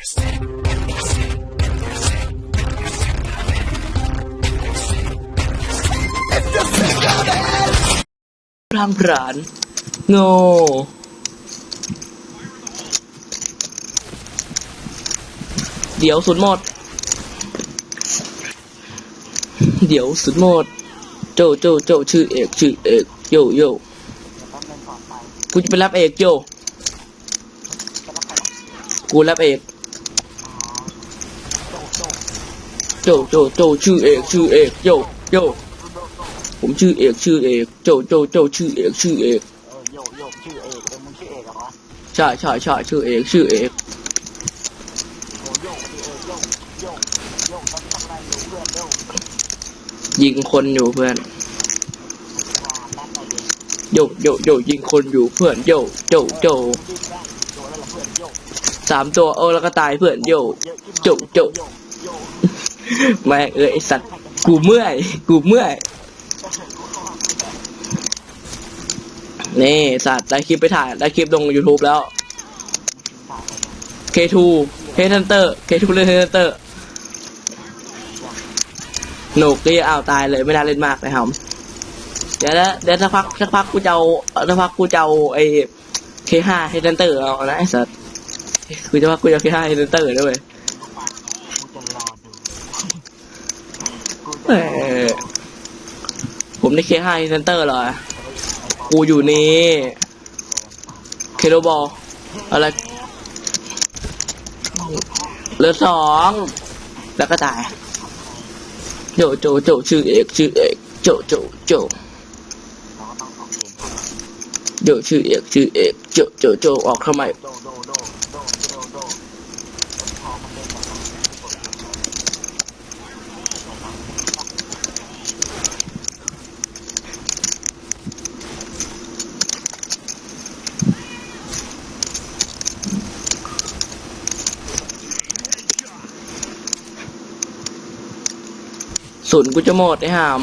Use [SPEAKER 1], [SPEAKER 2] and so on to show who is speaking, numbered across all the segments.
[SPEAKER 1] พรางพรานโงเดี๋ยวสุดหมด เดี๋ยวสุดหมด โจโจโจชื่อเอกชื่อเอกโยโยกูจะไปรับเอกโยกูรับเอก โจโจโจชื่อเอกชื่อเอกโยโยผมชื่อเอกชื่อเอกโจโจโจชื่อเอกชื่อเอก
[SPEAKER 2] เออโยกโยกชื่อเอกเออมึงชื่อเอกเหรอวะ
[SPEAKER 1] ใช่ใช่ใช่ชื่อเอกชื่อเอก
[SPEAKER 2] โอ้โยกดิเออโยกโยกโยกต้องทำอะไรอยู่เพื่อนโยก
[SPEAKER 1] ยิงคนอยู่เพื่อน
[SPEAKER 2] มาแป๊บไปเอง
[SPEAKER 1] โยโยโยยิงคนอยู่เพื่อนโยโยโย
[SPEAKER 2] ดิ้นได้ตัวแล้วเหรอเพื่อนโยก
[SPEAKER 1] สามตัวเออแล้วก็ตายเพื่อนโย
[SPEAKER 2] เยอะขึ้นมา
[SPEAKER 1] โยโย
[SPEAKER 2] โยกโยก
[SPEAKER 1] แม่งเอ้ยไอสัตว์กูเมื่อย กูเมื่อย นี่สัตว์ได้คลิปไปถ่ายได้คลิปลง YouTube แล้ว K2 K Hunter K2 เล่น K Hunter หนุกก็อ้าวตายเลยไม่น่าเล่นมากเลยครับเดี๋ยวนะเดี๋ยวสักพักสักพักกูจะเอาสักพักกูจะเอาไอ้ K5 K Hunter เอานะไอ้สัตว์กูจะว่ากูจะเอา K5 K Hunter ด้วย
[SPEAKER 2] กูจะรอดูกู
[SPEAKER 1] เอ
[SPEAKER 2] จะรอ
[SPEAKER 1] อผมได้ K5 K Hunter เหรอกูอยู่นี่เคโดบอลอะไรเหลือสองแล้วก็ตายโจโจโจชื่อเอกชื่อเอกโจโจโจโจชื่อเอกชื่อเอกโจโจโจออกทำไม
[SPEAKER 2] โดโดโดโดโดโดพอมันเล่นแบบนั้น
[SPEAKER 1] ศูนย์กูจะหมดไอ้หำ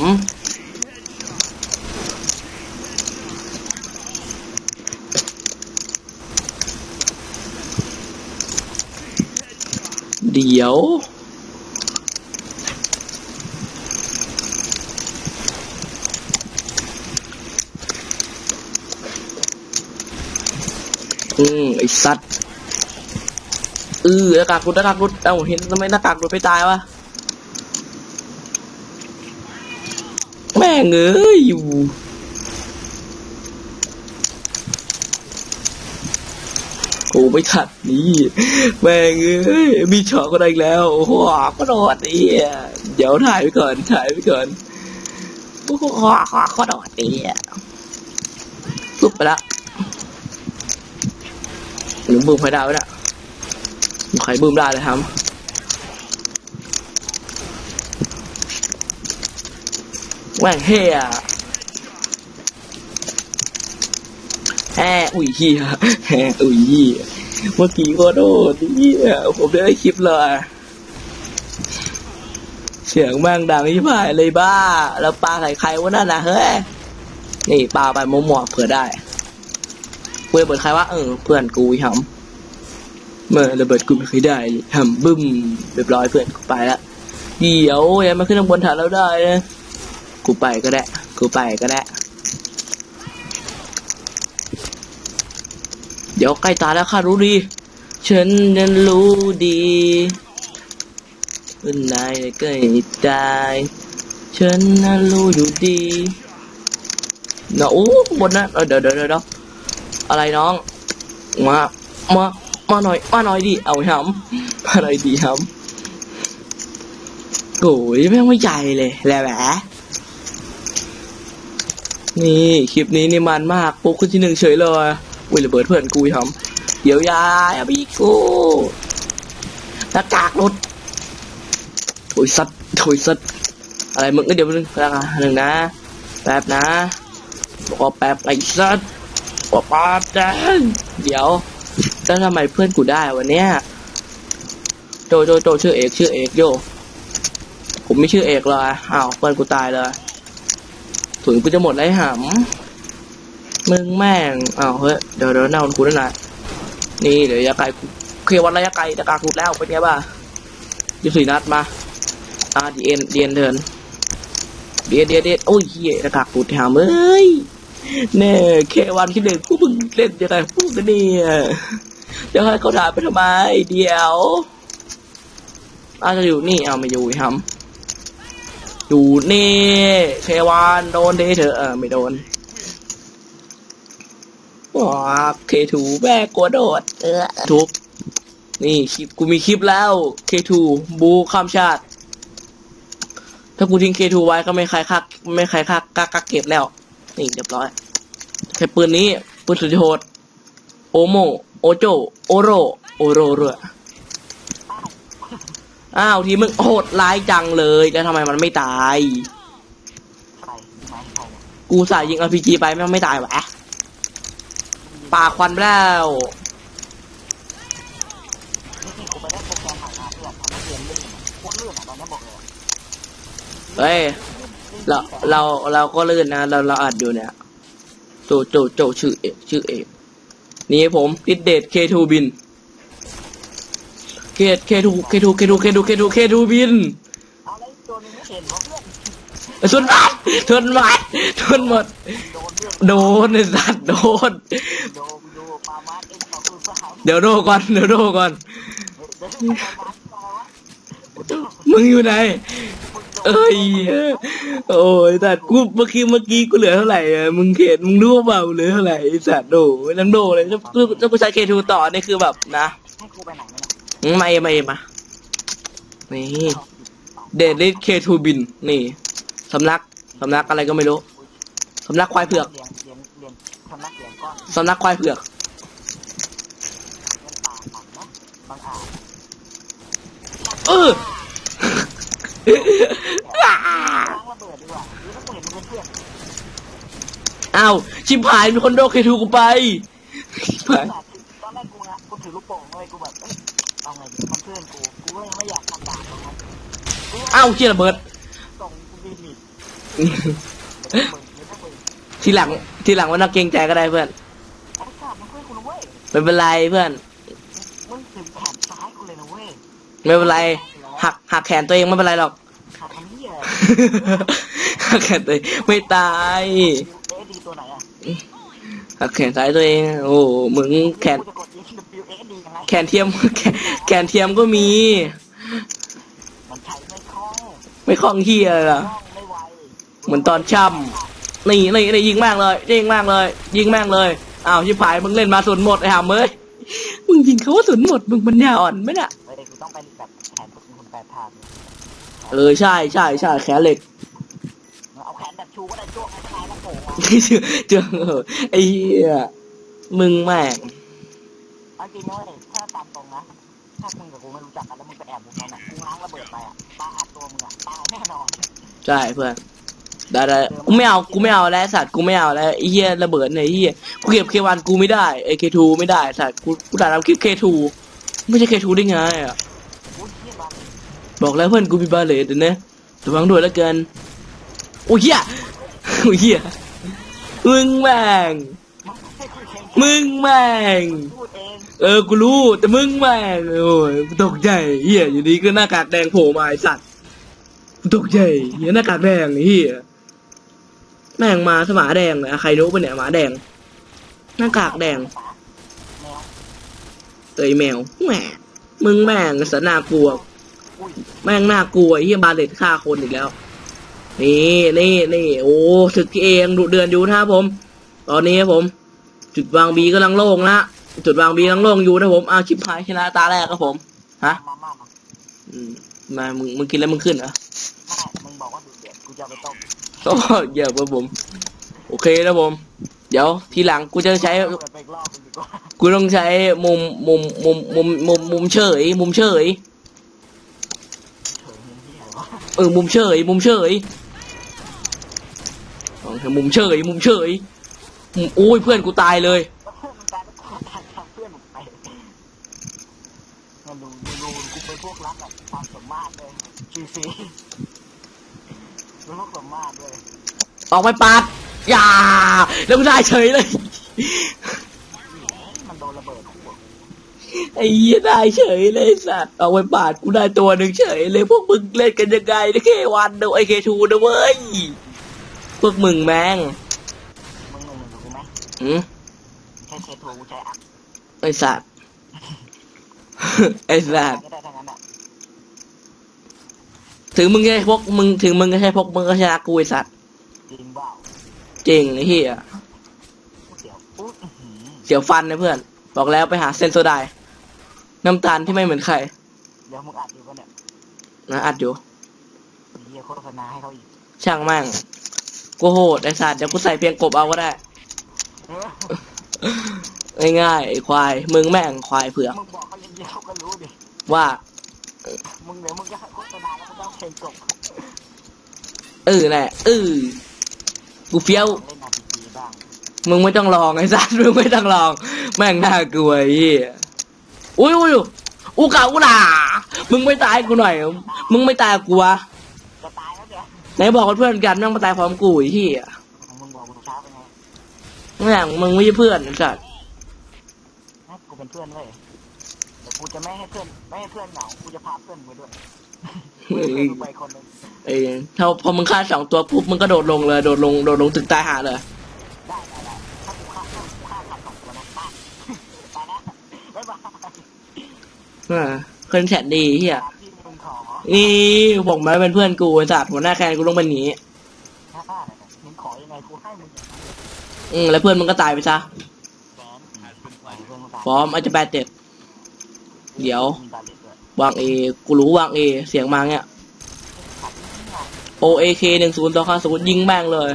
[SPEAKER 1] เดี๋ยวอืมไอสัตว์เออหน้ากากรุดหน้ากากรุดเอ้าเห็นทำไมหน้ากากรุดไปตายวะ ม่งเอ้ยอยู่โอ้ไม่ทัดนี่แม่งเอ้ยมีช็อตก็ได้แล้วโอ้โหก็โดดนี่เดี๋ยวถ่ายไปก่อนถ่ายไปก่อนโอ้โหก็โดดนี่ปุ๊บไปละหนูบูมใครได้วะเนี่ยใครบูมได้เลยครับ แหว่งเฮียแฮอุ้ยเฮียแฮอุ้ยเฮียเมื่อกี้ก็โดดเฮียผมได้คลิปเลยเสียงแม่งดังที่ผ่ายเลยบ้า แล้วปลาใส่ใครวะนั่นนะเฮ้ย นี่ปลาไปมัวหมวเผื่อได้เพื่อเปิดใครวะเออเพื่อนกูหำเมื่อระเบิดกูไม่เคยได้หำบึ้มเรียบร้อยเพื่อนกูไปละเดี๋ยวยังมาขึ้นข้างบนฐานเราได้นะ กูไปก็ได้ กูไปก็ได้ เดี๋ยวใกล้ตาแล้วข้ารู้ดี ฉันนั้นรู้ดีว่านายใกล้ตายฉันนั้นรู้อยู่ดีเนาะโอ้บนนั้นเดี๋ยวเดี๋ยวเดี๋ยวอะไรน้อง มา มา มาหน่อย มาหน่อยดิ เอาหำมาหน่อยดิหำโอ้ยแม่งไม่ใหญ่เลยแหละแหวะ นี่คลิปนี้นี่มันมากปุ๊บขึ้นที่หนึ่งเฉยเลยอุ้ยระเบิดเพื่อนกูทำเดี๋ยวยาอย่าบีกูหน้ากากหลุยสัตว์โถยสัตอะไรมึงก็เดี๋ยวนึงแล้วกันหนึ่งนะแป๊บนะบอกว่าแป๊บไอ้สัตบอกป๊บนเดี๋ยวแล้วทำไมเพื่อนกูได้วันเนี้ยโจโจโจชื่อเอกชื่อเอกโยผมไม่ชื่อเอกเลยอ้าวเพื่อนกูตายเลย ถุงกูจะหมดไอ้หำมึงแม่งอ้าวเฮ้ยเดี๋ยวเดี๋ยวน้าคุณกูนั่นนะนี่เดี๋ยวยาไกลกูเควันระยะไกลตะกากหลุดแล้วเป็นไงบ้างยี่สี่นัดมาอ่าดีเอ็นดีเอ็นเดินเดียเดียเดียโอ้ยเฮียตะกากหลุดหามเอ้ยแน่เควันที่หนึ่งกูเพิ่งเล่นยังไงพวกกันเนี่ยจะให้เขาด่าไปทำไม เดี๋ยวอาจจะอยู่นี่เอาไม่อยู่ทำ อยู่นี่เควันโดนเดเถอะเออไม่โดนว้าเคทูแม่กลัวโดดเออทุบนี่คลิปกูมีคลิปแล้วเคทูบูข้ามชาติ ถ้ากูทิ้งเคทูไว้ก็ไม่ใครคักไม่ใครคักกักกักเก็บแล้ว นี่เรียบร้อยใช้ปืนนี้ปืนสุดโหดโอโมโอโจโอโรโอโรเรือ อ้าวทีมึงโหดร้ายจังเลยแล้วทำไมมันไม่ตาย
[SPEAKER 2] ใครไม้ใครเนี่ย
[SPEAKER 1] กูสายยิง RPG ไปแม่งไม่ตายวะปาควันไปแล้ว
[SPEAKER 2] ไปได้โปรแกรานมาเพื่อนนะเลย
[SPEAKER 1] เฮ้ยเราเราเราก็ลื่นนะ เราเราอัดอยู่เนี่ยโจโจโจชื่อเอกชื่อเอกนี่ผมดิดเดทเคทูบิน เคเคทูเคทูเคทูเคทูเคทูเคทูบิน
[SPEAKER 2] เอาแล้วตัวนึงไม่เห็นว่าเพื่อน
[SPEAKER 1] ทนมัดทนมัดทนหมด
[SPEAKER 2] โดนเพื่อน
[SPEAKER 1] โดนไอ้สัตว์โดน
[SPEAKER 2] โดนดูปามาร์เอ็นเขาคือสาว
[SPEAKER 1] เดี๋ยวโดก่อนเดี๋ยวโดก่อน
[SPEAKER 2] เดี๋ยวปามาสอะไรวะ
[SPEAKER 1] มึงอยู่ไหนเอ้ยโอ้ยแต่กูเมื่อกี้เมื่อกี้กูเหลือเท่าไหร่อะมึงเห็นมึงรู้เปล่าเหลือเท่าไหร่ไอ้สัตว์โดน้ำโดเลยถ้าถ้าถ้ากูใช้เคทูต่อนี่คือแบบนะ
[SPEAKER 2] ให้กูไปไหนเนี่ย
[SPEAKER 1] มาเอมาเอมา นี่เดดลิทเคทูบิน นี่สำนักสำนักอะไรก็ไม่รู้สำนักควายเผือก
[SPEAKER 2] สำนัก
[SPEAKER 1] ควายเผือก
[SPEAKER 2] เอ
[SPEAKER 1] ออ้า
[SPEAKER 2] งระเบิดดีกว่าหรือถ้า
[SPEAKER 1] ชิบหายมีคนโดนเคทูกูไปชิบหาย
[SPEAKER 2] ตอนแรกกูนะกูถือลูกโป่งเลยกูแบบ เอ้ยเอาไงดีมันเพื่อนกูกูก็ยังไม่อยากทำบาปหรอกนะกู
[SPEAKER 1] อ้าวเชี่ยระเบิด
[SPEAKER 2] ส่งกูบินอีกมึงไม่ต้องมึง
[SPEAKER 1] ทีหลัง ทีหลังว่านักเกรงใจก็ได้เพื่อน
[SPEAKER 2] ไอ้สัตว์มันเพื่อนกูนะเว้ย
[SPEAKER 1] ไม่เป็นไรเพื่อน
[SPEAKER 2] มึงถึงแขนซ้ายกูเลยนะเว้ย
[SPEAKER 1] ไม่เป็นไร หักหักแขนตัวเองไม่เป็นไรหรอก
[SPEAKER 2] ขาดทำเหี้ย
[SPEAKER 1] หักแขนตัวเองไม่ตาย
[SPEAKER 2] เอ๊ะดีตัวไหนอะ
[SPEAKER 1] หักแขนซ้ายตัวเอง โอ้มึงแขน
[SPEAKER 2] กูจะกด W S D ยังไง
[SPEAKER 1] แขนเทียมแขนแขนเทียมก็มี
[SPEAKER 2] มันใช้ไม่คล่อง
[SPEAKER 1] ไม่คล่องเฮียเลยล่ะ
[SPEAKER 2] คล่องไม่ไว
[SPEAKER 1] เหมือนตอนช่ำนี่นี่นี่ยิงแม่งเลย ยิงแม่งเลย ยิงแม่งเลย อ้าวชิบหายมึงเล่นมาสุนหมดไอ้ห่าเอ้ย มึงยิงเขาว่าสุนหมด มึงปัญญาอ่อนไหมน่ะ
[SPEAKER 2] เฮ้ยกูต้องไปแบบแขนกูคุณแปดทาน
[SPEAKER 1] เออใช่ใช่ใช่แขนเหล็ก
[SPEAKER 2] เอาแขนแบบชูก็ได้จ้วงให้ชายมันโผล่มา
[SPEAKER 1] เจอเจอเออไอ้เหี้ยมึงแม่ง
[SPEAKER 2] เอาจริงนะเว้ยามึงกับกูไม่รู้จักกันแล้วมึงไปแอบอยู่นั้นอะกูล้างระเบิดไปอะตาอัดตัวมึงอะตายแน่นอน
[SPEAKER 1] ใช่เพื่อนได้ได้กูไม่เอากูไม่เอาแล้วสัตว์กูไม่เอาแล้วไอ้เหี้ยระเบิดเนี่ยไอ้เหี้ยกูเก็บเควันกูไม่ได้ไอ้เคทูไม่ได้สัตว์กูกูด่าทำคลิปเคทูไม่ใช่เคทูได้ไงอะ
[SPEAKER 2] บ
[SPEAKER 1] อกแล้วเพื่อนกูมีบาเลตนะระวังด้วยแล้วกันโอ้ยเหี้ยโอ้ยเหี้ยมึงแม่ง
[SPEAKER 2] ให้คุยเอง
[SPEAKER 1] มึงแม่ง
[SPEAKER 2] พูดเอง
[SPEAKER 1] เออ กูรู้ แต่มึงแม่ง โอ้ยกูตกใจเฮียอยู่ดีก็หน้ากากแดงโผล่มาไอสัตว์กูตกใจเฮียหน้ากากแดงไอ้เฮียแม่งมาสมาแดงเลยอะใครรู้ปะเนี่ยหมาแดง หน้ากากแดง
[SPEAKER 2] แมว
[SPEAKER 1] เตยแมวแหมมึงแม่งสนากลัว
[SPEAKER 2] อุ้ย
[SPEAKER 1] แม่งน่ากลัวไอ้เฮียบาเลตฆ่าคนอีกแล้ว นี่นี่นี่โอ้ศึกเองดุเดือนอยู่นะครับผม ตอนนี้ครับผม จุดวางบีกำลังโล่งนะจุดวางบีกำลังโล่งอยู่นะผมเอาชิบหายชนะตาแรกครับผมฮะ
[SPEAKER 2] มามามา
[SPEAKER 1] อืมมามึงมึงกินแล้วมึงขึ้นเหรอ
[SPEAKER 2] มึงบอกว่าดูเดือดกูจะเอาไปต้ม
[SPEAKER 1] โอ้เยอะครับผม โอเคนะผม เดี๋ยวทีหลังกูจะใช้
[SPEAKER 2] กู
[SPEAKER 1] ต้องใช้มุมมุมมุมมุมมุมมุมเฉย มุมเฉย
[SPEAKER 2] เอ
[SPEAKER 1] อมุมเฉย มุมเฉยมุมเฉยมุมเฉย อ้ยเพื่อนกูตายเลย
[SPEAKER 2] แล้วเพื่อนมึงกลายเป็นคนทางทางเพื่อนมึงไปมาดูดูดูกูเป็นพวกรักแบบความสามารถเลยชีซีเป็นพวกสามารถเลย
[SPEAKER 1] ออกไปปาดอย่า แล้วกูได้เฉยเลย
[SPEAKER 2] มันโดนระเบิดคู่อะ
[SPEAKER 1] ไอ้เหี้ยได้เฉยเลยสัตว์เอาไว้บาดกูได้ตัวหนึ่งเฉยเลยพวกมึงเล่นกันยังไงนะเควันนะไอเคทูนะเว้ย พวกมึงแม่ง
[SPEAKER 2] มึงหนึ่งหนึ่งกับกูไหม
[SPEAKER 1] อืม
[SPEAKER 2] ใช้เคทูกูใช้อัพ
[SPEAKER 1] ไอสัตว์ ไอสัตว์
[SPEAKER 2] ก็ได้ทั้งนั้นอะ
[SPEAKER 1] ถึงมึงจะใช่พวกมึงถึงมึงก็ใช่พวกมึงก็ชนะกูไอสัตว์
[SPEAKER 2] จริงเปล่า
[SPEAKER 1] จริงไอ้เหี้ย
[SPEAKER 2] เดี๋ยวอุ๊ยอื้อหือ
[SPEAKER 1] เสียวฟันนะเพื่อน บอกแล้วไปหาเซนโซไดน้ำตาลที่ไม่เหมือนใคร
[SPEAKER 2] เดี๋ยวมึงอัดอยู่ปะเนี่ย
[SPEAKER 1] นะอัดอยู่
[SPEAKER 2] เฮียโฆษณาให้เขาอีก
[SPEAKER 1] ช่างแม่งกูโหดไอสัตว์เดี๋ยวกูใส่เพียงกบเอาก็ได้
[SPEAKER 2] เออ
[SPEAKER 1] ง่ายๆไอควาย มึงแม่งควายเผือก
[SPEAKER 2] มึงบอกเขาอย่างเดียวเขาก็รู้ดิ
[SPEAKER 1] ว่า
[SPEAKER 2] มึงเดี๋ยวมึงจะโฆษณาแล้วมึงต้องเพลงจบ
[SPEAKER 1] เออแน่เออกูเฟี้ยว
[SPEAKER 2] เล่นอาร์พีจีบ้าง
[SPEAKER 1] มึงไม่ต้องลองไอ้สัตว์มึงไม่ต้องลอง แม่งน่ากลัวไอ้เหี้ยอุ้ยอุ้ยอูกาอูด่ามึงไม่ตายกูหน่อย มึงไม่ตายกูวะ
[SPEAKER 2] จะตายแล้วเดี๋ยว
[SPEAKER 1] ไหนบอกกับเพื่อนกันแม่งมาตายพร้อมกูไอ้เหี้ย
[SPEAKER 2] มึงบอกกูเช้าเป็นไง
[SPEAKER 1] แม่งมึงไม่ใช่เพื่อนไอ้สัตว์
[SPEAKER 2] ให้กูเป็นเพื่อนเว้ยแต่กูจะไม่ให้เพื่อนไม่ให้เพื่อนเหงากูจะพาเพื่อนไปด้วยเพื่อนมึงไปคนหนึง
[SPEAKER 1] เอ้ยถ้าพอมึงฆ่าสองตัวปุ๊บมึงก็โดดลงเลยโดดลงโดดลงตึกตายหาเลย
[SPEAKER 2] ได้ได้ได้ถ้ากูฆ่าถ้ากูฆ่าขับสองตัวนะไปไปนะบ๊ายบาย
[SPEAKER 1] อ่าเพื่อนแสนดีเฮีย
[SPEAKER 2] ตามที่มึงขอ
[SPEAKER 1] นี่บอกมาเป็นเพื่อนกูไอ้สัตว์หัวหน้าแคนกูต้องเป็นหนี
[SPEAKER 2] ถ้าฆ่าเนี่ยมึงขอยังไงกูให้มึงอย่างนั้น
[SPEAKER 1] อืมแล้วเพื่อนมึงก็ตายไปซะ
[SPEAKER 2] พ
[SPEAKER 1] ร้อมอาจจะแปดเจ็ดเดี๋ยว
[SPEAKER 2] วา
[SPEAKER 1] งเอกูรู้วางเอเสียงมาเนี่ย
[SPEAKER 2] ขับนี่ไง
[SPEAKER 1] โอเอเคหนึ่งศูนย์ต่อห้าศูนย์ยิงแม่งเลย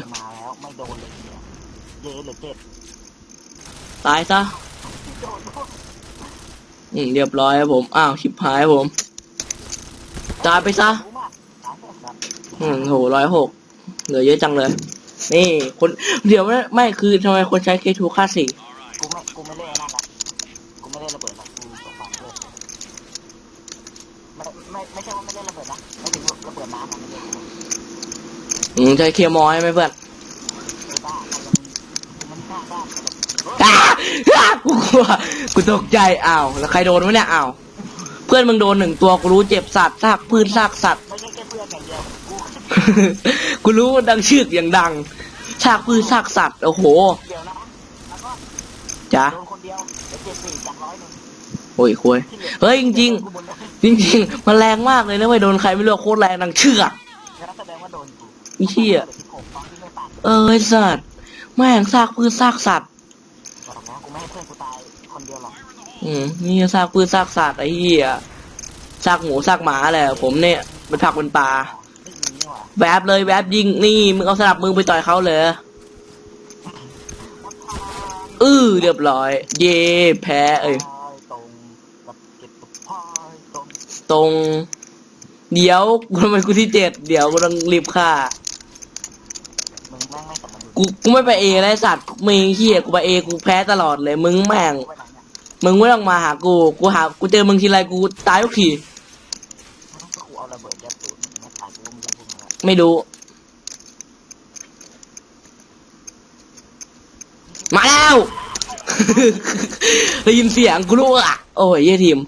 [SPEAKER 1] ตายซะ อืมเรียบร้อยครับผม อ้าวชิบหายผม ตายไปซะ อืมโหร้อยหกเหลือเยอะจังเลย นี่คนเดี๋ยวไม่ไม่คือทำไมคนใช้เคทูค่าสี่
[SPEAKER 2] กูไม่กูไม่เล่นไอ้นั่นละกูไม่เล่นระเบิดหรอกกูตกฟังเลยไม่ไม่ไม่ใช่ว่าไม่เล่นระเบิดนะไม่ถึงระเบิดน้ำอะไม่เล่น
[SPEAKER 1] อืมใช้เคมอยไหมเพื่อน
[SPEAKER 2] ไอ้บ้าใครยังมันฆ่าบ้า
[SPEAKER 1] อ้าอ้ากูกลัวกูตกใจอ้าวแล้วใครโดนวะเนี่ยอ้าวเพื่อนมึงโดนหนึ่งตัวกูรู้เจ็บสัตว์ซากพืชซากสัตว์
[SPEAKER 2] ไม่ใช่แค่เพื่อนอย่างเดียวกู
[SPEAKER 1] กูรู้ว่าดังชื่ออย่างดังซากพืชซากสัตว์ โอ้โห
[SPEAKER 2] เดียวนะแล้วก็
[SPEAKER 1] จ้ะ
[SPEAKER 2] โดนคนเดียวเดี๋ยวเจ็ดสี่จากร้อยหนึ่ง
[SPEAKER 1] โอ้ยคุย
[SPEAKER 2] ที่หลือ
[SPEAKER 1] เฮ้ยจริง
[SPEAKER 2] กูบนเลย
[SPEAKER 1] จริงๆมันแรงมากเลยนะเว้ยโดนใครไม่รู้โคตรแรงดังเชือก
[SPEAKER 2] แล้วแสดงว่าโดนกู
[SPEAKER 1] ไอ้เหี้ย
[SPEAKER 2] หลือสิบหกตอนที่ไม่ตัด
[SPEAKER 1] เออไอ้สัตว์แม่งซากพืชซากสัตว์
[SPEAKER 2] บอกนะกูไม่ให้เพื่อนกูตายคนเดียวหรอก
[SPEAKER 1] อืมนี่ซากพืชซากสัตว์ไอ้เหี้ยซากหมูซากหมาแหละผมเนี่ยเป็นผักเป็นปลา
[SPEAKER 2] ไม่มีนี่หว่า
[SPEAKER 1] แวบเลยแวบยิงนี่มึงเอาสนับมือไปต่อยเขาเลยเออเรียบร้อย เย่แพ้เอ้ย
[SPEAKER 2] ตรง เดี๋
[SPEAKER 1] ยวทำไมกูที่เจ็ดเดี๋ยวกูต้องรีบฆ่ากูกูไม่ไปเอไอ้สัตว์มึงเฮียกูไปเอกูแพ้ตลอดเลย มึงแม่ง มึงไม่ต้องมาหากู กูหา กูเจอมึงทีไรกูตายทุกที ไม่รู้ มาแล้ว ได้ยินเสียงกูรู้อะ โอ้ยเยี่ยทีม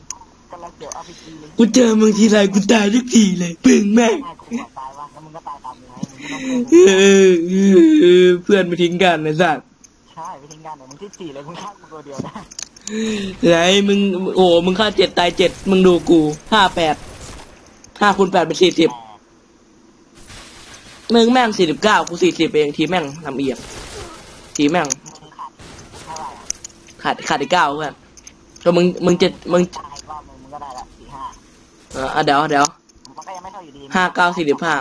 [SPEAKER 2] กำลังเกี่ยวอาร์พีจีเลย
[SPEAKER 1] กูเจอมึงทีไรกูตายทุกทีเลยปึงแม่ง
[SPEAKER 2] ให้กูบอกตายวะแล้วมึงก็ตายตามมึงไงมึงไม่ต้องเพื่อน
[SPEAKER 1] เออเพื่อนมาทิ้งกันนะสัตว์
[SPEAKER 2] ใช่ไปทิ้งกันเดี๋ยวมึงที่สี่เลยมึงฆ่ากูตัวเดียวนะ
[SPEAKER 1] ไหนมึง โอ้ มึงฆ่าเจ็ดตายเจ็ดมึงดูกูห้าแปดห้าคูณแปดเป็นสี่สิบ มึงแม่งสี่สิบเก้ากูสี่สิบเองทีแม่งลำเอียงทีแม่ง
[SPEAKER 2] มึงขาดเท่าไหร่อะ
[SPEAKER 1] ขาดขาดอีกเก้าเพื่อนก็มึงมึงจะมึง
[SPEAKER 2] ตายอีกรอบนึงมึงก็ได้ละสี่ห้า
[SPEAKER 1] เอออะเดี๋ยวเดี๋ยว
[SPEAKER 2] มันก็ยังไม่เท่าอยู่ดี
[SPEAKER 1] ห้าเก้าสี่สิบห้า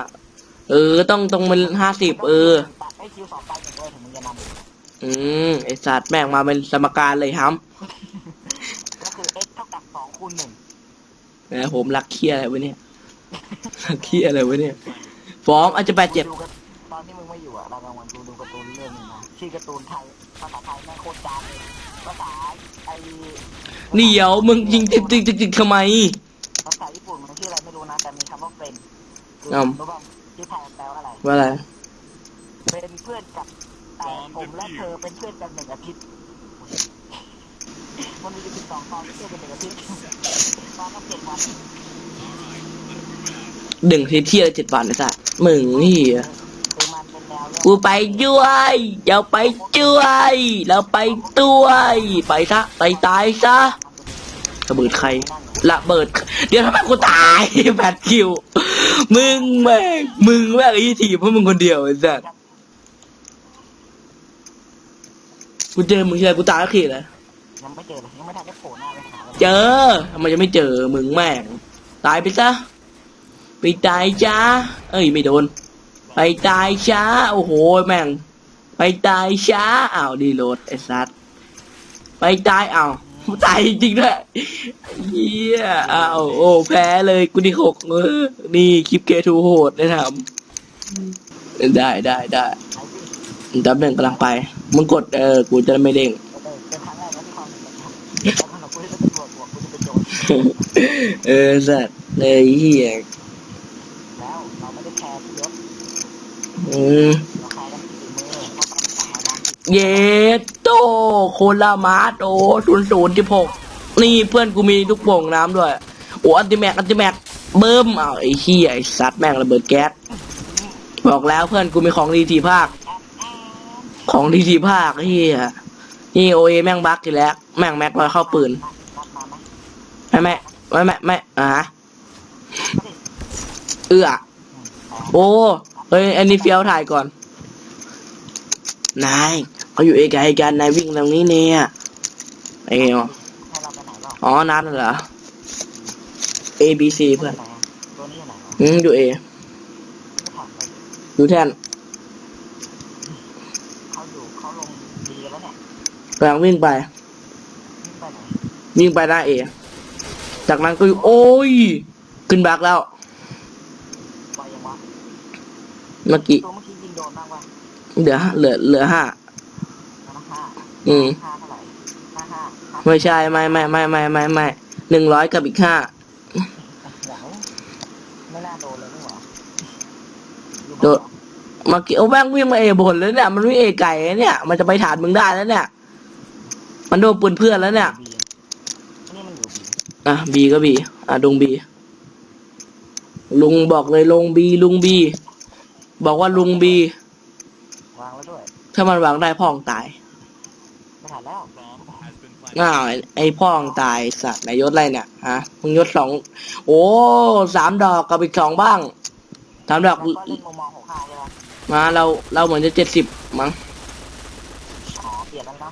[SPEAKER 1] เออ ต้องต้องมันห้าสิบเออ
[SPEAKER 2] ตัดไอ้คิวสองไปหนึ่งเลยถึงมึงจะนำ
[SPEAKER 1] อืมไอสัตว์แม่งมาเป็นสมการเลยฮัม
[SPEAKER 2] ก็คือ x เท่ากับสองคูณหนึ่ง
[SPEAKER 1] นะผมรักเคียอะไรวะเนี่ยรักเคียอะไรวะเนี่ย ฟ้องอาจจะแปดเจ็ด
[SPEAKER 2] ดูกันตอนที่มึงไม่อยู่อะเรากำลังดูดูการ์ตูนเรื่องหนึงนะชื่อการ์ตูนไทยภาษาไทยแม่งโคตรจานเลยภาษาไอ
[SPEAKER 1] เดี๋ยวมึงยิงจิกจิกจิกจิกทำไม
[SPEAKER 2] ภาษาญี่ปุ่นมันชื่ออะไรไม่รู้นะแต่มีคำว่าเป็นคือ
[SPEAKER 1] อืม
[SPEAKER 2] รู้ป่ะที่ไทยมันแปลว่าอะไร
[SPEAKER 1] ว่าอะไร
[SPEAKER 2] เป็นเพื่อนกับแต่ผมและเธอเป็นเพื่อนกันหนึ่งอาทิตย์ มันมีสิบสองตอนที่เจอเป็นเด็กอาทิตย์ตอนก็เจ็ดวัน
[SPEAKER 1] ดึงทีเที่ยวเจ็ดวันไอ้สัสมึงนี่
[SPEAKER 2] คือมันเป็นแนวเรื่อง
[SPEAKER 1] กูไปด้วยเราไปด้วย เราไปด้วย ไปซะไปตายซะระเบิดใครระเบิด เดี๋ยวทำไมกูตายแบตคิว มึงแม่งมึงแม่งไอ้ทีมเพราะมึงคนเดียวไอ้สัสกูเจอมึงเชื่อกูตายแล้วขี่เลย
[SPEAKER 2] ยังไม่เจอเลยยังไม่ทันได้โผล่หน้าไปหาเลย
[SPEAKER 1] เจอทำไมจะไม่เจอมึงแม่งตายไปซะ ไปตายจ้าเอ้ยไม่โดน ไปตายช้า โอ้โหแม่ง ไปตายช้าอ้าวดีโหลดไอ้สัตว์ไปตายอ้าวตายจริงด้วยเฮียอ้าวโอ้แพ้เลยกูที่หกเออนี่คลิปเกทูโหดนะครับได้ได้ได้
[SPEAKER 2] ไอ้ที่
[SPEAKER 1] แป๊บหนึ่งกำลังไป มึงกดเออกูจะไม่เด้ง
[SPEAKER 2] เออเป็นครั้งแรกแล้วที่ความเห็นแบบนั้นแล้วมันกูได้เป็นตำรวจบวกกูจะเป็นโจร
[SPEAKER 1] เออสัตว์เลยเฮีย
[SPEAKER 2] เย
[SPEAKER 1] โตโคลามาโตศูนย์ศูนย์ที่หกนี่เพื่อนกูมีลูกโป่งน้ำด้วย โอ้อันติแม็กอันติแม็กเบิ้มเอาไอ้เฮียไอ้สัตว์แม่งระเบิดแก๊สบอกแล้วเพื่อนกูมีของดีทีภาค ของดีทีภาคไอ้เฮียนี่โอเอแม่งบักทีแล้ว แม่งแม็กลอยเข้าปืน
[SPEAKER 2] นัดมาไหม
[SPEAKER 1] ไม่ไม่ไม่ไม่ไม่อะฮะเอือ
[SPEAKER 2] อ๋อ
[SPEAKER 1] โอ้ เฮ้ย อันนี้เฟี้ยวถ่ายก่อน นายเขาอยู่เอกไกลกัน นายวิ่งตรงนี้เนี่ยไอ้เนาะ
[SPEAKER 2] ให้เราไปไหนหรอก
[SPEAKER 1] อ๋อ นัดเหรอ A B C เพื่อน
[SPEAKER 2] ไหนอะตัวนี้อยู่ไหนวะ
[SPEAKER 1] อืมอยู่ A
[SPEAKER 2] ไม่ถามเลย
[SPEAKER 1] อยู่แทน
[SPEAKER 2] เขาอยู่เขาลงดีแล้วเนี่ย
[SPEAKER 1] กำลังวิ่งไป
[SPEAKER 2] นี่ไปไหน
[SPEAKER 1] วิ่งไปหน้า A จากนั้นก็อยู่ โอ้ย ขึ้นบักแล้ว
[SPEAKER 2] ไปยังวะ
[SPEAKER 1] เมื่อกี้
[SPEAKER 2] ตัวเมื่อกี้ยิงโดนบ้างวะ
[SPEAKER 1] เหลือเหลือเหลือห้า
[SPEAKER 2] ห้าห้า
[SPEAKER 1] อืม
[SPEAKER 2] ห้าเท่าไหร่ห้าห้าห้า
[SPEAKER 1] ไม่ใช่ไม่ไม่ไม่ไม่ไม่ไม่หนึ่งร้อยกับอีกห้า
[SPEAKER 2] หวังไม่น่าโดนเลยนี่หว่าอยู่
[SPEAKER 1] โด
[SPEAKER 2] บ้าน
[SPEAKER 1] นเมื่อกี้โอ้แม่งวิ่งมาเอบนแล้วเนี่ยมันวิ่งเอไก่แล้วเนี่ย มันจะไปฐานมึงได้แล้วเนี่ย มันโดนปืนเพื่อนแล้วเนี่ย
[SPEAKER 2] บีอันนี้มันอยู่บี
[SPEAKER 1] อะบีก็บีอะดงบีลุงบอกเลยลงบีลุงบี บอกว่าลุงบี
[SPEAKER 2] วางแล้วด้วย
[SPEAKER 1] ถ้ามันวางได้พ่องตาย
[SPEAKER 2] ไม่ทันแล้ว
[SPEAKER 1] อ้าวไอ้ไอ้พ่องตายสัตว์นายยศอะไรเนี่ยฮะมึงยศสองโอ้สามดอกกับอีกสองบ้างสามดอก
[SPEAKER 2] แล้วก็เล่นมุมมองหกห้าใช่ไหม
[SPEAKER 1] มาเราเราเหมือนจะเจ็ดสิบมั้ง
[SPEAKER 2] อ๋อเปลี่ยนแล้วเนาะ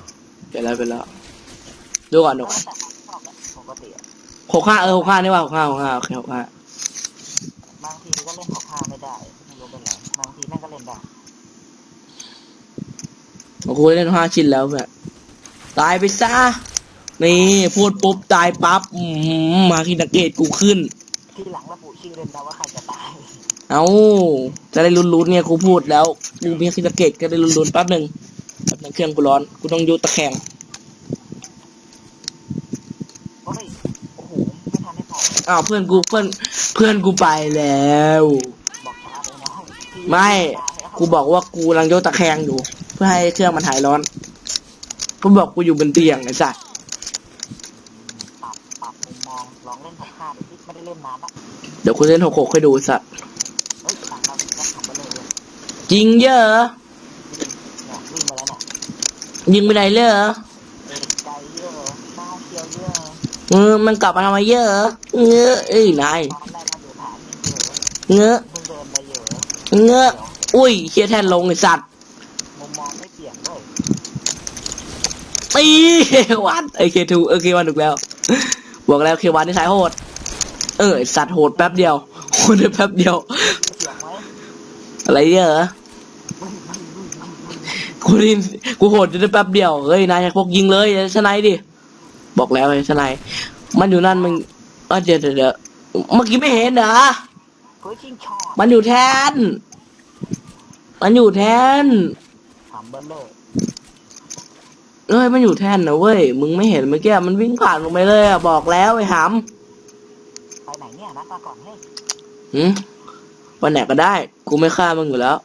[SPEAKER 1] ไปแล้วไปแล้วดูก่อนดูก่อน
[SPEAKER 2] แต่ชอบแบบปกติอะ
[SPEAKER 1] หกห้าเออหกห้านี่ว่าหกห้าหกห้าโอเคหกห้า
[SPEAKER 2] บางทีก็เล่นหกห้าไม่ได้ ม่งก็เล่นได้
[SPEAKER 1] โอ้โหเล่นห้าชิ้นแล้วแบบตายไปซะนี่พูดปุ๊บตายปั๊บอื้อหือมาคินาเกตกูขึ้น
[SPEAKER 2] ทีหลังระบุชื่อเล่นนะว่าใครจะตาย
[SPEAKER 1] เอาจะได้ลุ้นๆเนี่ยกูพูดแล้วกูมีคินาเกตก็ได้ลุ้นๆแป๊บหนึ่งแป๊บหนึงเครื่องกูร้อนกูต้องยุตะแคง
[SPEAKER 2] เฮ้ยโอ้โหไม่ทันได้พอ
[SPEAKER 1] อ้าวเพื่อนกูเพื่อนเพื่อนกูไปแล้ว ไม่ กูบอกว่ากูกำลังยกตะแคงอยู่ เพื่อให้เครื่องมันหายร้อน กูบอกกูอยู่บนเตียงไอ้สัส
[SPEAKER 2] ปรับปรับมุมมองลองเล่นหกห้าดูสิไม่ได้เล่นนานละ
[SPEAKER 1] เดี๋ยวกูเล่นหกหกให้ดูไอ้สัส
[SPEAKER 2] เฮ้ยต่างเราก็ทำไปเลยเนี่ย
[SPEAKER 1] จริงเยอะ
[SPEAKER 2] วิ่งมาแล้วเนี่ย
[SPEAKER 1] ยิงไปไหนเลยเหรอ
[SPEAKER 2] เอกใจเยอะหน้าเคียวเยอะ
[SPEAKER 1] เออมันกลับมาทำไมเยอะ เงอะเอ้ยนาย
[SPEAKER 2] ตอนแรกมาอยู่ฐานยิงเยอะ
[SPEAKER 1] เงอ
[SPEAKER 2] เงอะ
[SPEAKER 1] อุ้ยเคียแทนลงไอ้สัตว์
[SPEAKER 2] มุมมองไม่เปลี่ยนเลย
[SPEAKER 1] ตีวันไอเคทูเออเควันถูกแล้วบอกแล้วเควันนี่สายโหด เออไอ้สัตว์โหดแป๊บเดียวโหดได้แป๊บเดียว
[SPEAKER 2] เสียงไหม
[SPEAKER 1] อะไรเยอะ
[SPEAKER 2] บึ้งบึ้งบึ้งบึ้งบึ้ง
[SPEAKER 1] กูได้ยินกูโหดได้แป๊บเดียวเฮ้ยนายพกยิงเลยชนายดิบอกแล้วไอ้ชนายมันอยู่นั่นมึงเออเดี๋ยวเดี๋ยวเดี๋ยวเมื่อกี้ไม่เห็นเหรอ
[SPEAKER 2] เฮ้ยชิงชอบ
[SPEAKER 1] มันอยู่แทน มันอยู่แทน
[SPEAKER 2] ถามเบลเลอร์
[SPEAKER 1] เอ้ย มันอยู่แทนนะเว้ย มึงไม่เห็นเมื่อกี้มันวิ่งผ่านลงไปเลยอะบอกแล้วไอ้ห
[SPEAKER 2] ไปไหนเนี่ยนัดมาก่อนให้ำ
[SPEAKER 1] หืมวันไหนก็ได้ กูไม่ฆ่ามึงอยู่แล้ว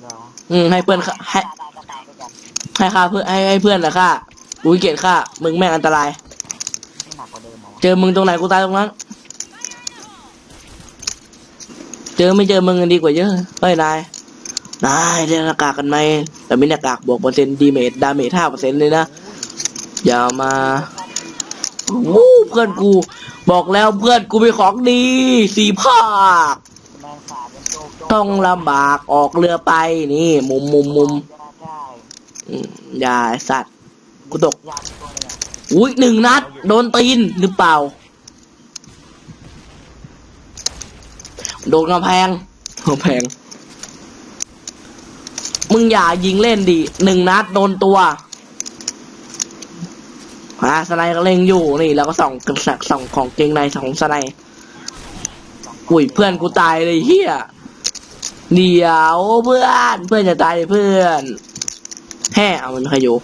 [SPEAKER 2] เดี๋ยว
[SPEAKER 1] อืม ให้เพื่อนฆ่าให้
[SPEAKER 2] ได้ได้ได้ด้วยกัน
[SPEAKER 1] ให้ฆ่าเพื่อนให้ให้เพื่อนนะฆ่ากูขี้เกียจฆ่า มึงแม่งอันตราย
[SPEAKER 2] ที่หนักกว่าเดิมเหรอวะ
[SPEAKER 1] เจอมึงตรงไหนกูตายตรงนั้น เจอไม่เจอมึงกันดีกว่าเยอะเฮ้ยนายนายได้หน้ากากกันไหมแต่ม่หน้ากากบวกเปอร์เซ็นต์ดีเมจดาเมจห้าเปอร์เซ็นต์เลยนะอย่ามาวู้เพื่อนกู บอกแล้วเพื่อนกูเป็นของดีสี่ภาคต้องลำบากออกเรือไปนี่ มุมมุมมุมอย่าสัตว์กูตกอุ้ยหนึ่งนัด โดนตีนหรือเปล่า โดนกำแพงกำแพง มึงอย่ายิงเล่นดิหนึ่งนัดโดนตัวฮะสไนก็เล็งอยู่นี่ แล้วก็ส่องกระสักส่องของเกงในสองสไนอุ้ยเพื่อนกูตายเลยเฮียเดี๋ยวเพื่อน เพื่อนจะตายเลยเพื่อน แห่เอามันใครอยู่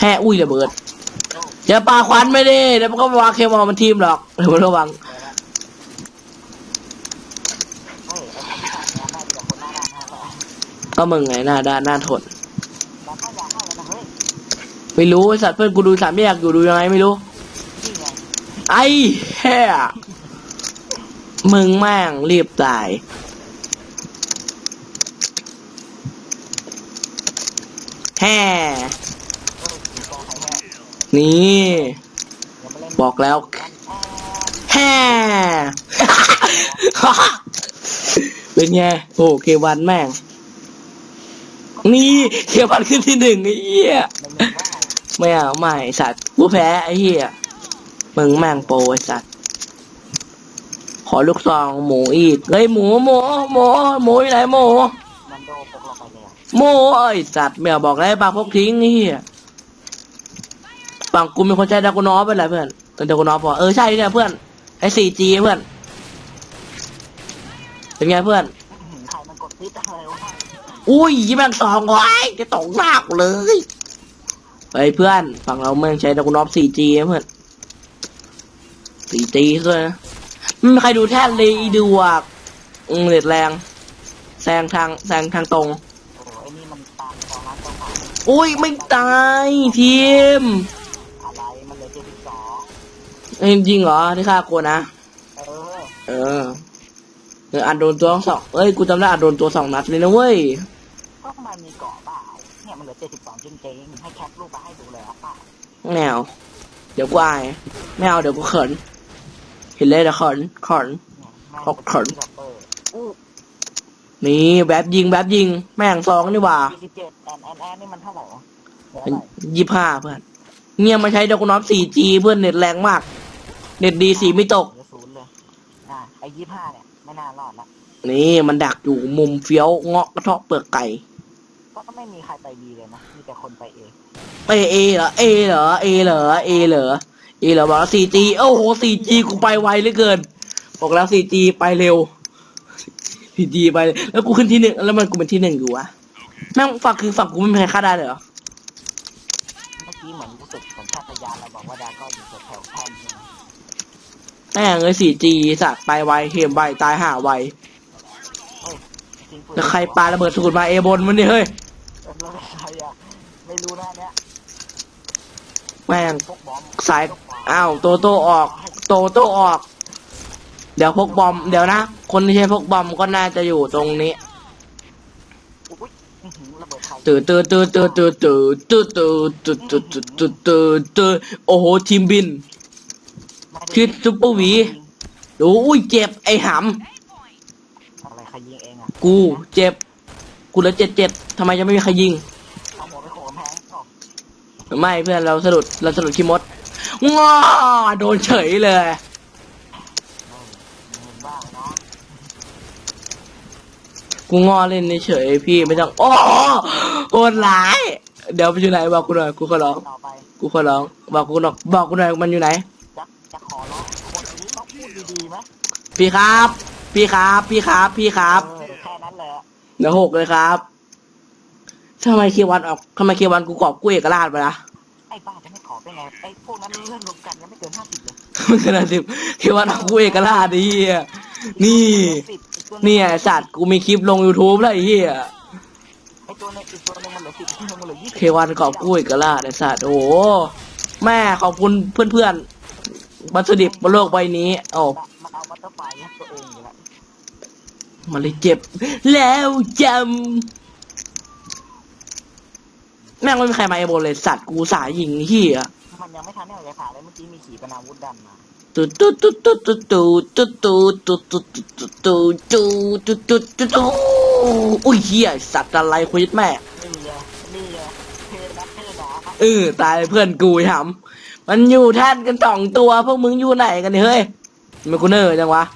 [SPEAKER 1] แห่อุ้ยระเบิดอย่าปาควันไม่ได้เดี๋ยวมันก็วางเคมอลมันทีมหรอกเดี๋ยวมันระวัง
[SPEAKER 2] ก็
[SPEAKER 1] มึงไงหน้าด้านหน้าทนไม่รู้สัตว์เพื่อนกูดูสามแยกอยู่ดูยังไงไม่รู้
[SPEAKER 2] ไอ้
[SPEAKER 1] แฮ่มึงแม่งรีบตายแฮ่นี่บอกแล้ว
[SPEAKER 2] แฮ่
[SPEAKER 1] เป็นไงโอเควันแม่ง นี่เควันขึ้นที่หนึ่งไอ้เหี้ย
[SPEAKER 2] ไม่รู้ว่า
[SPEAKER 1] ไม่เอาไม่สัตว์กูแพ้ไอ้เหี้ยมึงแม่งโปรไอ้สัตว์ขอลูกซองหมูอีกเฮ้ยหมูหมูหมูหมูอยู่ไหนหมู
[SPEAKER 2] มันโดนปกลงไปเลยอะ
[SPEAKER 1] หมูไอ้สัตว์แมวบอกแล้วให้ปาพกทิ้งไอ้เหี้ยฝั่งกูมีคนใช้ดากูนอไปแหละเพื่อนเออดากูนอฟพอเออใช่เนี่ยเพื่อนไอ้สี่จีเพื่อนเป็นไงเพื่อน
[SPEAKER 2] อื้อหือใครมันกดติดอะไรวะ
[SPEAKER 1] อุ้ยยี่แม่งสองไว้จะตกหน้ากเลยเฮ้ยเพื่อนฝั่งเราแม่งใช้ดากูนอฟ 4G เพื่อน 4G ด้วยนะไม่มีใครดูแท่นเลยดูอะอืมเน็ตแรงแซงทางแซงทางตรง
[SPEAKER 2] อุ้
[SPEAKER 1] ยไม่ตายทีม
[SPEAKER 2] เอ้
[SPEAKER 1] ยจริงเหรอที่ฆ่ากูนะ
[SPEAKER 2] เออ
[SPEAKER 1] เอออัดโดนตัวสองเอ้ยกูจำได้อัดโดนตัวสองนัดเลยนะเว้ย
[SPEAKER 2] ก็มันมีเกาะเปล่าเนี่ยมันเหลือเจ็ดสิบสองจริงๆให้แคปรูปมาให้ดูเลยอะเปล่า
[SPEAKER 1] แนวเดี๋ยวกูอายไม่เอาเดี๋ยวกูเขินเห็นเลยเดี๋ยวเขินเขิน
[SPEAKER 2] เนี่ยแม่ง
[SPEAKER 1] ขอบคุณ
[SPEAKER 2] เป็นเปิดอู้
[SPEAKER 1] นี่แบบยิงแบบยิง แม่งสองนี่หว่า
[SPEAKER 2] ยี่สิบเจ็ดแอนแอนแอนนี่มันเท่าไหร่วะเหลือ
[SPEAKER 1] เป็น
[SPEAKER 2] เท่าไหร่
[SPEAKER 1] ยี่ห้าเพื่อนเนี่ยมาใช้ดอกนอฟ 4G เพื่อนเน็ตแรงมาก เน็ตดีสีไม่ตก
[SPEAKER 2] เหลือศูนย์เลยอะไอ้ยี่ห้าเนี่ยไม่น่ารอดละ
[SPEAKER 1] นี่มันดักอยู่มุมเฟี้ยวเงาะกระเทาะเปลือกไก่
[SPEAKER 2] ก็ไม่มีใครไปบีเลยนะ มีแต่คนไปเอ
[SPEAKER 1] เอเอเหรอเอเหรอเอเหรอเอเหรอเอเหรอบอกแล้ว 4G โอ้โห 4G กูไปไวเหลือเกิน บอกแล้ว 4G ไปเร็ว 4G ไป แล้วกูขึ้นที่หนึ่งแล้วมันกูเป็นที่หนึ่งอยู่วะแม่งฝั่งคือฝั่งกูไม่มีใครฆ่าได้เลยเหรอ
[SPEAKER 2] เมื่อกี้เหมือนรู้สึกสัญชาตญาณเราบอกว่าดาก็อยู่แถวๆแท่นใช่ไหม
[SPEAKER 1] แม่งเลย 4G สัตว์ไปไวเทมไวตายห่าไว
[SPEAKER 2] เฮ้ยจริงๆปืน
[SPEAKER 1] แล้วใครปาระเบิดสูตรมาเอบนมันเนี่ยเฮ้ย
[SPEAKER 2] เออแล้วใครอะไม่รู้นะเนี่ย
[SPEAKER 1] แม่ง
[SPEAKER 2] พกบอม
[SPEAKER 1] สายอ้าวโตโตออก โตโตออก เดี๋ยวพกบอมเดี๋ยวนะ คนที่ใช้พกบอมก็น่าจะอยู่ตรงนี้
[SPEAKER 2] เตือเตื่
[SPEAKER 1] นตื่นตื่นตื่นตื่นตื่นตื่นตื่นตื่นตื่นตื่นตื่นตื่นโอ้โหทีมบิน
[SPEAKER 2] ไม่ได้
[SPEAKER 1] ชื่อซุปเปอร์วีดูอุ้ยเจ็บไอ้ห
[SPEAKER 2] อะไรใครยิงเองอะำ
[SPEAKER 1] กูเจ็บ กูเหลือเจ็ดเจ็ดทำไมจะไม่มีใครยิง
[SPEAKER 2] ไม่
[SPEAKER 1] เพื่อนเราสะดุดเราสะดุดขี้มดง้อโดนเฉยเลย กูงอเล่นเฉยพี่ไม่ต้องโอ้โหดร้าย เดี๋ยวไปอยู่ไหนบอกกูหน่อยกูขอร้อง กูขอร้องบอกกูหน่อยบอกกูหน่อยมันอยู่ไหน
[SPEAKER 2] จะจะขอร้องคนนี้ต้องพูดดีๆไหม
[SPEAKER 1] พี่ครับ พี่ครับ พี่ครับ พี่ครับ
[SPEAKER 2] เออแค่นั้นแหละ
[SPEAKER 1] เดี๋ยวหกเลยครับทำไมเควันออกทำไมเควันกูกรอบกุ้ยเอกราชไปละ
[SPEAKER 2] ไอ้บ้าจะไม่ขอได้ไงไอ้พวกนั้นเรื่องรวมกันยังไม่เกินห้าสิบเลย
[SPEAKER 1] มันขนาดสิบเควันออกกุ้ยเอกราชไอ้เหี้ยนี่
[SPEAKER 2] สิบอีกตัวหง
[SPEAKER 1] เนี่ยไอ้สัตว์กูมีคลิปลง YouTube แล้วไอ้เหี้ย
[SPEAKER 2] ไอ้ตัวในอีกตัวหนึงมันเหลือสิบตัวหนึงมันเหลือยี่สิบ
[SPEAKER 1] เควันกอบกู้อีกแล้วล่ะไอ้สัตว์โอ้โหแม่ขอบคุณเพื่อนๆวัตถุดิบบนโลกใบนี้โอ้
[SPEAKER 2] มันเอาบัตเตอร์ไฟให้ตัวเองอยู่แล้ว
[SPEAKER 1] มันเลยเจ็บ แล้วจำแม่งไม่มีใครมาเอโบเลยสัตว์กูสายยิงเฮีย
[SPEAKER 2] มันยังไม่ทันได้ออกจากขาเลยเมื่อกี้มีขีปนาวุธดันมา
[SPEAKER 1] ตุ๊ดตุ๊ดตุ๊ดตุ๊ดตุ๊ดตุ๊ดตุ๊ดตุ๊ดตุ๊ดตุ๊ดตุ๊ดตุ๊ดตุ๊ดตุ๊ดตุ๊ดตุ๊ดอุ้ยเฮียสัตว์อะไรคุยแม่
[SPEAKER 2] นี่เลยนี่เลยเทนักเทหนา
[SPEAKER 1] เออตายเพื่อนกูทำมันอยู่แท่นกันสองตัวพวกมึงอยู่ไหนกันเนี่ยเฮ้ยมันกูเนอร์จังวะ
[SPEAKER 2] หมอบอก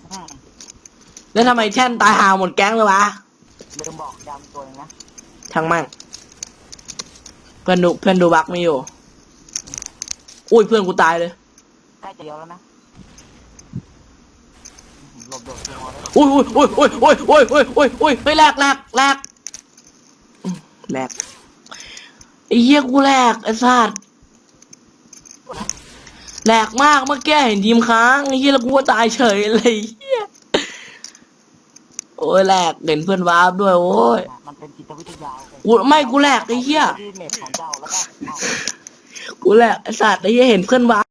[SPEAKER 1] แล้วทำไมแท่นตายหาหมดแก๊งเลยวะ
[SPEAKER 2] ลืมบอกยามตัวเองนะ
[SPEAKER 1] ทางมั่งเพื่อนดูเพื่อนดูบักไม่อยู่ อุ้ยเพื่อนกูตายเลย
[SPEAKER 2] ใกล้จะเดียวแล้วนะหลบโดดเชียงรายเลย
[SPEAKER 1] อุ้ยอุ้ยอุ้ยอุ้ยอุ้ยอุ้ยอุ้ยอุ้ยอุ้ยไปแลกแลกแลกอืมแลกไอ้เหี้ยกูแลกไอ้สัตว์แหลกมากเมื่อกี้เห็นทีมค้างไอ้เหี้ยแล้วกูก็ตายเฉยเลยเหี้ย โอ้ยแหลกเห็นเพื่อนวาร์ปด้วยโอ้ย
[SPEAKER 2] มันเป็นจิตวิทยา
[SPEAKER 1] กูไม่กูแหลกไอ้เหี้ย
[SPEAKER 2] ที่เน็ตของเจ้าแล้วก็เอา
[SPEAKER 1] กูแหลกไอ้สัตว์ไอ้เหี้ยเห็นเพื่อนวาร์ป